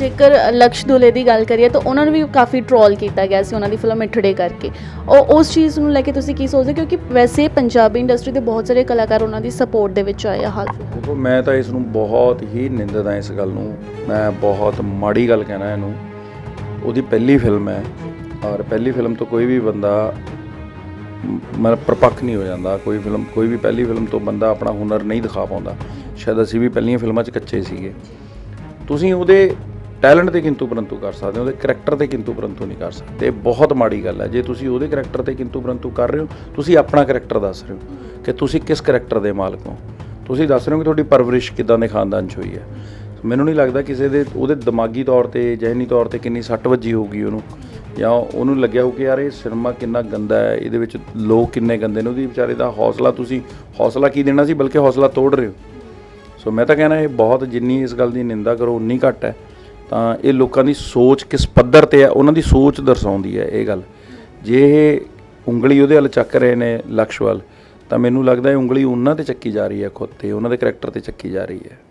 ਜੇਕਰ ਲਕਸ਼ ਦੁਲੇ ਦੀ ਗੱਲ ਕਰੀਏ ਤਾਂ ਉਹਨਾਂ ਨੂੰ ਵੀ ਕਾਫੀ ਟਰੋਲ ਕੀਤਾ ਗਿਆ ਸੀ ਉਹਨਾਂ ਦੀ ਫਿਲਮ ਮਿੱਠੜੇ ਕਰਕੇ। ਉਹ ਉਸ ਚੀਜ਼ ਨੂੰ ਲੈ ਕੇ ਤੁਸੀਂ ਕੀ ਸੋਚਦੇ ਕਿਉਂਕਿ ਵੈਸੇ ਪੰਜਾਬੀ ਇੰਡਸਟਰੀ ਦੇ ਬਹੁਤ ਸਾਰੇ ਕਲਾਕਾਰ ਉਹਨਾਂ ਦੀ ਸਪੋਰਟ ਦੇ ਵਿੱਚ ਆਏ ਆ ਹਾਲ ਦੇਖੋ, ਮੈਂ ਤਾਂ ਇਸ ਨੂੰ ਬਹੁਤ ਹੀ ਨਿੰਦਦਾ ਇਸ ਗੱਲ ਨੂੰ। ਮੈਂ ਬਹੁਤ ਮਾੜੀ ਗੱਲ ਕਹਿਣਾ ਇਹਨੂੰ। ਉਹਦੀ ਪਹਿਲੀ ਫਿਲਮ ਹੈ ਔਰ ਪਹਿਲੀ ਫਿਲਮ ਤੋਂ ਕੋਈ ਵੀ ਬੰਦਾ ਮ- ਮਤਲਬ ਪ੍ਰਪੱਖ ਨਹੀਂ ਹੋ ਜਾਂਦਾ। ਕੋਈ ਫਿਲਮ ਕੋਈ ਵੀ ਪਹਿਲੀ ਫਿਲਮ ਤੋਂ ਬੰਦਾ ਆਪਣਾ ਹੁਨਰ ਨਹੀਂ ਦਿਖਾ ਪਾਉਂਦਾ। ਸ਼ਾਇਦ ਅਸੀਂ ਵੀ ਪਹਿਲੀਆਂ ਫਿਲਮਾਂ 'ਚ ਕੱਚੇ ਸੀਗੇ। ਤੁਸੀਂ ਉਹਦੇ ਟੈਲੈਂਟ ਤੇ ਕਿੰਤੂ ਪਰੰਤੂ ਕਰ ਸਕਦੇ ਹੋ ਉਹਦੇ ਕਰੈਕਟਰ ਤੇ ਕਿੰਤੂ ਪਰੰਤੂ ਨਹੀਂ ਕਰ ਸਕਦੇ। ਇਹ ਬਹੁਤ ਮਾੜੀ ਗੱਲ ਹੈ। ਜੇ ਤੁਸੀਂ ਉਹਦੇ ਕਰੈਕਟਰ ਤੇ ਕਿੰਤੂ ਪਰੰਤੂ ਕਰ ਰਹੇ ਹੋ, ਤੁਸੀਂ ਆਪਣਾ ਕਰੈਕਟਰ ਦੱਸ ਰਹੇ ਹੋ ਕਿ ਤੁਸੀਂ ਕਿਸ ਕਰੈਕਟਰ ਦੇ ਮਾਲਕ ਹੋ। ਤੁਸੀਂ ਦੱਸ ਰਹੇ ਹੋ ਕਿ ਤੁਹਾਡੀ ਪਰਵਰਿਸ਼ ਕਿੱਦਾਂ ਦੇ ਖਾਨਦਾਨ 'ਚ ਹੋਈ ਹੈ। ਮੈਨੂੰ ਨਹੀਂ ਲੱਗਦਾ ਕਿਸੇ ਦੇ ਉਹਦੇ ਦਿਮਾਗੀ ਤੌਰ ਤੇ, ਜਹਿਨੀ ਤੌਰ ਤੇ ਕਿੰਨੀ ਸੱਟ ਵੱਜੀ ਹੋਊਗੀ ਉਹਨੂੰ। ਜਾਂ ਉਹਨੂੰ ਲੱਗਿਆ ਹੋਊ ਕਿ ਯਾਰ ਇਹ ਸਿਨੇਮਾ ਕਿੰਨਾ ਗੰਦਾ ਹੈ, ਇਹਦੇ ਵਿੱਚ ਲੋਕ ਕਿੰਨੇ ਗੰਦੇ ਨੇ, ਉਹਦੀ ਵਿਚਾਰੇ ਦਾ ਹੌਸਲਾ ਤੁਸੀਂ, ਹੌਸਲਾ ਕੀ ਦੇਣਾ ਸੀ ਬਲਕਿ ਹੌਸਲਾ ਤੋੜ ਰਹੇ ਹੋ। ਸੋ ਮੈਂ ਤਾਂ ਕਹਿਣਾ ਇਹ ਬਹੁਤ ਜਿੰਨੀ ਇਸ ਗੱਲ ਦੀ ਨਿੰਦਾ ਕਰੋ, ਉਨੀ ਘੱਟ ਹੈ। ਤਾਂ ਇਹ ਲੋਕਾਂ ਦੀ ਸੋਚ ਕਿਸ ਪੱਧਰ ਤੇ ਹੈ, ਉਹਨਾਂ ਦੀ ਸੋਚ ਦਰਸਾਉਂਦੀ ਹੈ ਇਹ ਗੱਲ। ਜੇ ਇਹ ਉਂਗਲੀ ਉਹਦੇ ਵੱਲ ਚੱਕ ਰਹੇ ਨੇ ਲਕਸ਼ ਵੱਲ ਤਾਂ ਮੈਨੂੰ ਲੱਗਦਾ ਇਹ ਉਂਗਲੀ ਉਹਨਾਂ ਤੇ ਚੱਕੀ ਜਾ ਰਹੀ ਹੈ ਖੁਦ ਤੇ, ਉਹਨਾਂ ਦੇ ਕਰੈਕਟਰ ਤੇ ਚੱਕੀ ਜਾ ਰਹੀ ਹੈ।